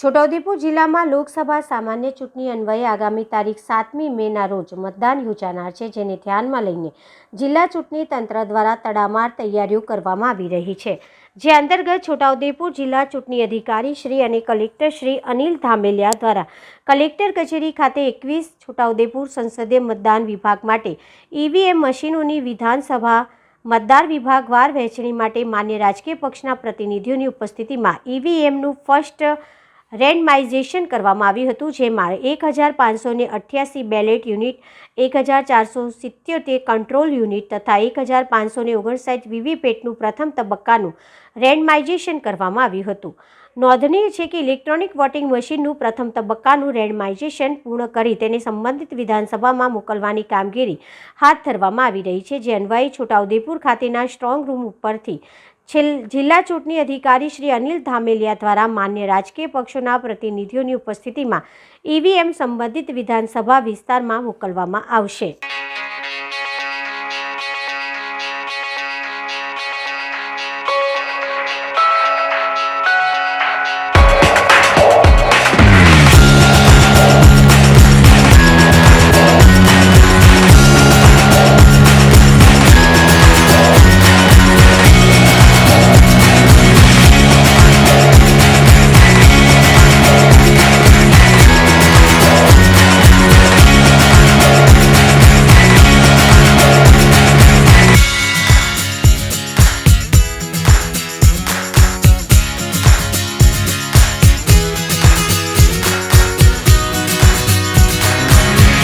છોટાઉદેપુર જિલ્લામાં લોકસભા સામાન્ય ચૂંટણી અન્વયે આગામી તારીખ સાતમી મેના રોજ મતદાન યોજાનાર છે, જેને ધ્યાનમાં લઈને જિલ્લા ચૂંટણી તંત્ર દ્વારા તડામાર તૈયારીઓ કરવામાં આવી રહી છે. જે અંતર્ગત છોટાઉદેપુર જિલ્લા ચૂંટણી અધિકારી શ્રી અને કલેક્ટર શ્રી અનિલ ધામેલિયા દ્વારા કલેક્ટર કચેરી ખાતે એકવીસ છોટાઉદેપુર સંસદીય મતદાન વિભાગ માટે ઈવીએમ મશીનોની વિધાનસભા મતદાર વિભાગવાર વહેંચણી માટે માન્ય રાજકીય પક્ષના પ્રતિનિધિઓની ઉપસ્થિતિમાં ઈવીએમનું ફર્સ્ટ રેન્ડમાઇઝેશન કરવામાં આવ્યું હતું, જેમાં એક હજાર પાંચસોને અઠ્યાસી બેલેટ યુનિટ, એક હજાર ચારસો સિત્યોતેર કંટ્રોલ યુનિટ તથા એક હજાર પાંચસોને ઓગણસાઠ વીવીપેટનું પ્રથમ તબક્કાનું રેન્ડમાઇઝેશન કરવામાં આવ્યું હતું. નોંધનીય છે કે ઇલેક્ટ્રોનિક વોટિંગ મશીનનું પ્રથમ તબક્કાનું રેન્ડમાઇઝેશન પૂર્ણ કરી તેને સંબંધિત વિધાનસભામાં મોકલવાની કામગીરી હાથ ધરવામાં આવી રહી છે. જે અન્વયે છોટાઉદેપુર ખાતેના સ્ટ્રોંગ રૂમ ઉપરથી જિલ્લા ચૂંટણી અધિકારી શ્રી અનિલ ધામેલિયા દ્વારા માન્ય રાજકીય પક્ષોના પ્રતિનિધિઓની ઉપસ્થિતિમાં ઈવીએમ સંબંધિત વિધાનસભા વિસ્તારમાં મોકલવામાં આવશે.